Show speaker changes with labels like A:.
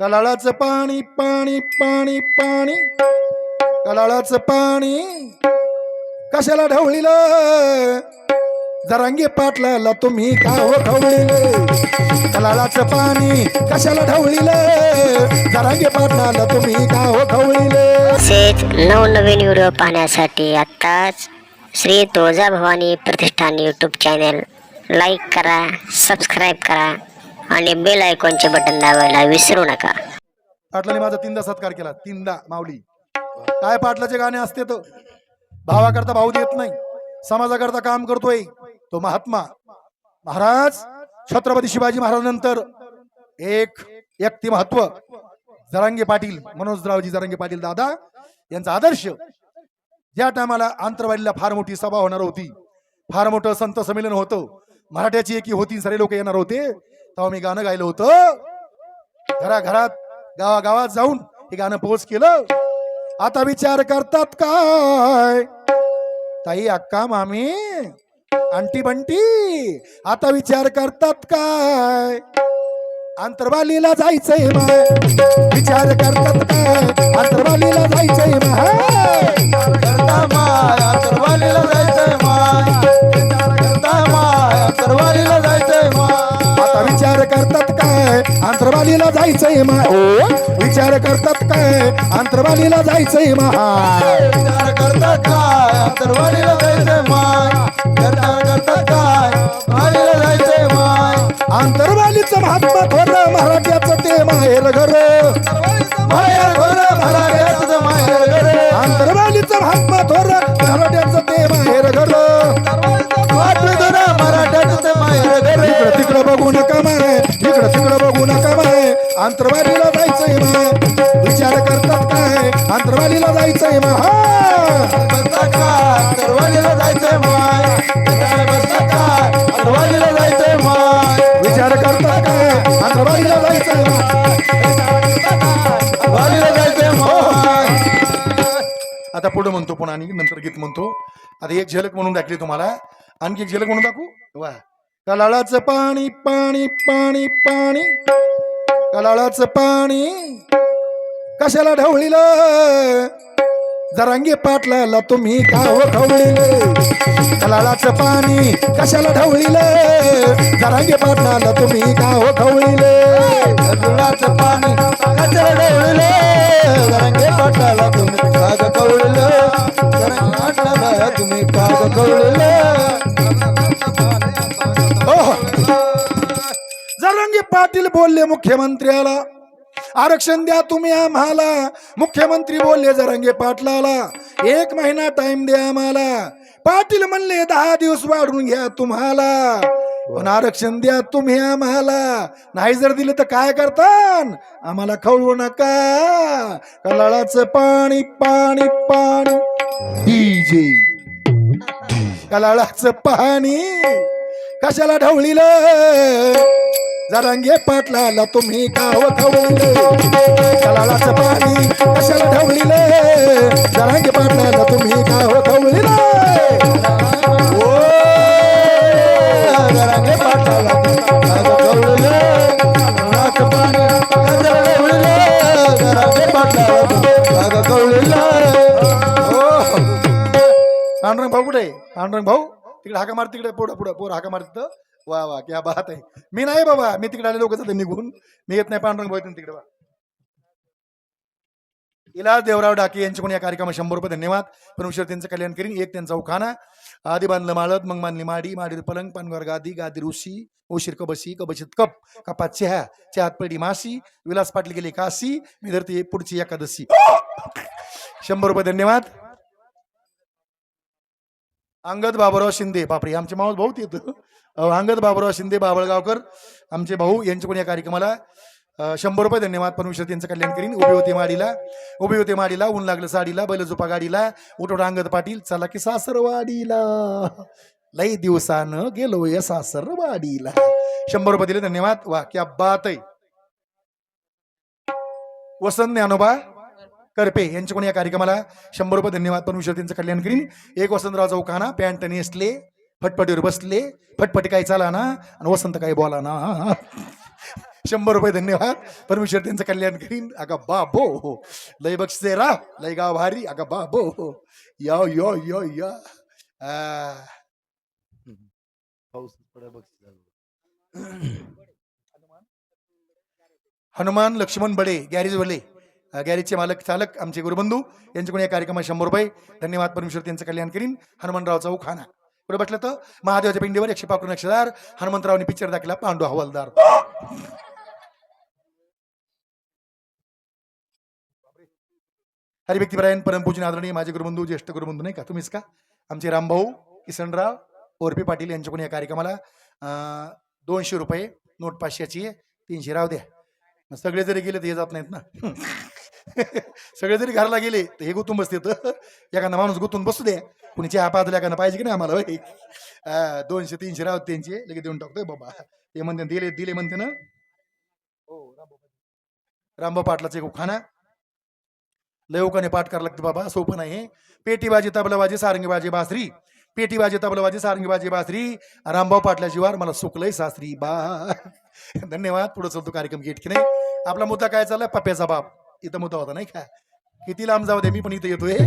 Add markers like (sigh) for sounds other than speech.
A: कलाळाचं पाणी पाणी पाणी पाणी. कलाळाचं पाणी. कशाला ढवळीलं? जरांगी पाटलाला तुम्ही का हो ढवळीलं? कलाळाचं पाणी कशाला ढवळीलं? जरांगी पाटलाला तुम्ही का हो ढवळीलं?
B: तसेच नवनवीन व्हिडिओ पाहण्यासाठी आत्ताच Shri Tuljabhavani Pratishthan YouTube channel like करा सबस्क्राईब करा. आणि बेल आयकॉनचे बटन दाबायला विसरू नका.
A: पाटलाने माझा तीनदा सत्कार केला. तीनदा माऊली. काय पाटलाचे गाणे असते तर? भावाकरता भाऊ देत नाही. समाजाकरता काम करतोय तो महात्मा. महाराज छत्रपती शिवाजी महाराजांनंतर एक व्यक्ती महत्त्व. जरांगे पाटील मनोजरावजी जरांगे पाटील दादा यांचा आदर्श. ज्या टायमाला आंतरवाडीला फार मोठी सभा होणार होती फार मोठं संत संमेलन होतं मराठ्याची एकी होती सारे लोक येणार होते तेव्हा मी गाणं गायलं होतं. घराघरात गावागावात जाऊन हे गाणं पोच केलं. आता विचार करतात काय? ताई अक्का मामी आंटी बंटी आता विचार करतात काय? आंतरवालीला जायचंय माय विचार करतात काय? आंतरवालीला जायचंय माय
C: करता माय अंतरवालीला जायचंय
A: आंतरवालीला जायचंय माय ओ विचार करतात काय? आंतरवालीला जायचंय माय
C: विचार करता काय? अंतरवालीला जायचंय माय करता करता काय? वालीला जायचंय माय
A: आंतरवालीचं महात्मा थोर मराठ्याचं ते माहेर घर.
C: माहेर घर मराठ्याचं माहेर घर.
A: आंतरवालीचं महात्मा थोर मराठ्याचं ते माहेर घर.
C: वाटलं जरा मराठ्याचं ते माहेर घर.
A: इकडं तिकडं बघू नका माय इकडं तिकडं बघू नका माय आंतरवालीला जायचंय माय विचार करतात काय? आंतरवालीला जायचंय
C: काय अंतरवालीला जायचंय अंतरवालीला जायचंय
A: विचार करतात काय? आंतरवालीला जायचंय माय
C: वालीला जायचंय माय
A: आता पुढे म्हणतो पुन्हा आणि नंतर गीत म्हणतो. आता एक झलक म्हणून दाखली तुम्हाला. आणखी एक झलक म्हणून दाखवू? वा. कलाळाचं पाणी पाणी पाणी पाणी. कलाळाचं पाणी कशाला ढवळीलं? जरांगी पाटलाला तुम्ही का हो ढवळीलं कलाळाचं पाणी कशाला ढवळीलं? जरांगी पाटलाला तुम्ही का हो ढवळीलं
C: पाणी कशाला ढवळील? रंगे पाटाला तुम्ही काग कवळलं जरांगी पाटाला तुम्ही काग कवळलं
A: पाटील बोलले मुख्यमंत्र्याला. आरक्षण द्या तुम्ही आम्हाला. मुख्यमंत्री बोलले जरांगे पाटलाला. एक महिना टाइम द्या आम्हाला. पाटील म्हणले दहा दिवस वाढून घ्या तुम्हाला. पण आरक्षण द्या तुम्ही आम्हाला. नाही जर दिलं तर काय करतान? आम्हाला खवळू नका. कलाळाचं पाणी पाणी पाणी. डीजे. कलाळाचं पाणी. कशाला ढवळीलं? जरांगे पाटलाला तुम्ही काव खवळले. कलाळाचं पाणी कशाला ढवळीलं? जरांगे पाटलाला तुम्ही काव खवळले.
C: ओ जरांगे पाटाला काग कवळलं नाक पाणी कचरा ढवळलं? रंगे पाटाला काग कवळलं
A: पांडुरंग भाऊ कुठे? पांडुरंग भाऊ तिकडे हाका मार तिकडे पुढं पुढं पोर हाका मार तिथं. वा वा क्या बात आहे मी नाही बाबा मी तिकडे आले लोक निघून. मी येत नाही पांडुरंग भाऊ तिकडे बा. इलाज देवराव डाके यांच्याकडून या कार्यक्रमात शंभर रुपये धन्यवाद. परमेश्वर त्यांचं कल्याण करीन एक त्यांचा उखाना आधी बांधलं माळत मग मानली माडी माडीर पलंग पानवर गादी गादी ऋषी उशीर कबशी कबशीत कप कपात चहा चहात पडी माशी विलास पाटील गेली काशी मी धरते पुढची एकादशी. शंभर रुपये धन्यवाद. अंगद बाबुराव शिंदे. बापरे आमचे माऊस भाऊ येत अंगद बाबुराव शिंदे बाबळगावकर आमचे भाऊ यांच्याकडून या कार्यक्रमाला शंभर रुपये धन्यवाद. परमेश्वर त्यांचं कल्याण करीन. उभे होते माडीला. उभे होते माडीला ऊन लागलं साडीला बैलजोपा गाडीला. उठवटा अंगद पाटील चला की सासरवाडीला. लई दिवसानं गेलो या सासरवाडीला. शंभर रुपये दिले धन्यवाद. वा क्या बात आहे. वसंत ज्ञानोबा करपे यांच्याकडून या कार्यक्रमाला शंभर रुपये धन्यवाद. परमेश्वर त्यांचं कल्याण करीन. एक वसंतराव चौकाना पॅन्ट नेसले फटफटीवर बसले फटफटी काय चाला ना आणि वसंत काय बोला ना शंभर रुपये धन्यवाद. परमेश्वर त्यांचं कल्याण करीन. अगा बाबो. हो लय बक्षिसे रा. लय गाव भारी. अगा बाबो. हो यो यो यो. यो. हनुमान लक्ष्मण बडे गॅरेज वले. गॅरेजचे मालक चालक आमचे गुरुबंधू यांच्याकडून या कार्यक्रमात शंभर रुपये. धन्यवाद परमेश्वर त्यांचं कल्याण करीन. हनुमानराव चौखाना पुढे बसलं तर महादेवाच्या पिंडीवर एकशे पाकून नक्षदार हनुमंतरावने पिक्चर दाखला पांडू हवालदार. हरी व्यक्तीपरायण परमपूजन आदरणीय माझे गुरुबंधू ज्येष्ठ गुरुबंधू नाही का? तुम्हीच का? आमचे रामभाऊ किसनराव ओरपी पाटील यांच्याकडून या कार्यक्रमाला दोनशे रुपये नोट पाचशेची आहे तीनशे. राव द्या. सगळे जरी गेले तर हे जात नाहीत ना. (laughs) सगळे जरी घराला गेले तर हे गुतून बसते (laughs) एखादा माणूस गुतून बसू दे. कुणी चहा पाजला एखादा पाहिजे की नाही आम्हाला दोनशे तीनशे राव त्यांचे. लगेच देऊन टाकतोय बाबा. ते म्हणते दिले दिले म्हणते ना. हो रामबा पाटलाचे एक खाना लयवकाने पाठ करावं लागतं बाबा. सोपं नाही. पेटीबाजी तबलाबाजी सारंगीबाजी बासरी. पेटीबाजी तबलाबाजी सारंगीबाजी बासरी. रामभाऊ पाटला जीवार मला सुकलंय सासरी बा (laughs) धन्यवाद. पुढे चलतो कार्यक्रम गेट की नाही आपला मुद्दा काय चाललाय? पप्प्याचा बाप. इथं मुद्दा होता नाही का? किती लांब जाऊ दे मी पण इथं येतोय.